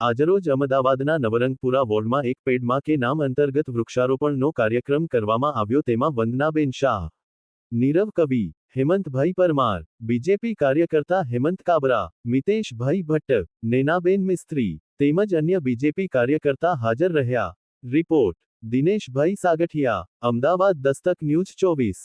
આજરોજ અમદાવાદના નવરંગપુરા વોર્ડમાં એક પેડમાં કે નામ અંતર્ગત વૃક્ષારોપણનો કાર્યક્રમ કરવામાં આવ્યો તેમાં વંદનાબેન શાહ, નીરવ કવિ, હેમંતભાઈ પરમાર, બીજેપી કાર્યકર્તા હેમંત કાબરા, મિતેશભાઈ ભટ્ટ, નેનાબેન મિસ્ત્રી, તેમજ અન્ય બીજેપી કાર્યકર્તા હાજર રહ્યા. રિપોર્ટ, દિનેશભાઈ સાગઠિયા, અમદાવાદ દસ્તક ન્યૂઝ ચોવીસ.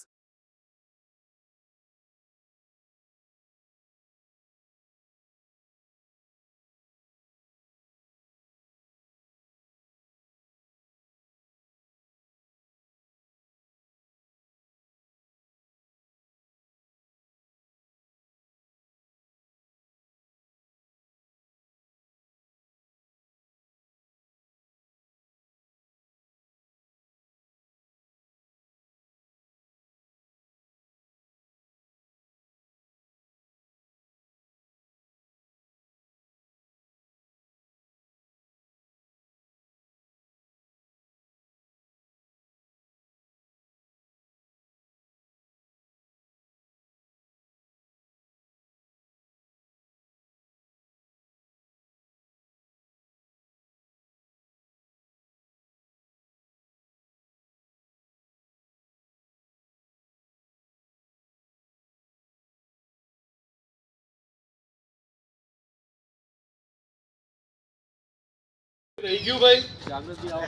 રહી ગયું ભાઈ? જાગૃતિ આવો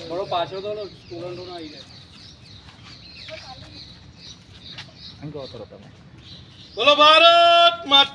થોડો પાછો તો સ્ટુડન્ટો ના આવી જાય બોલો ભારત માતા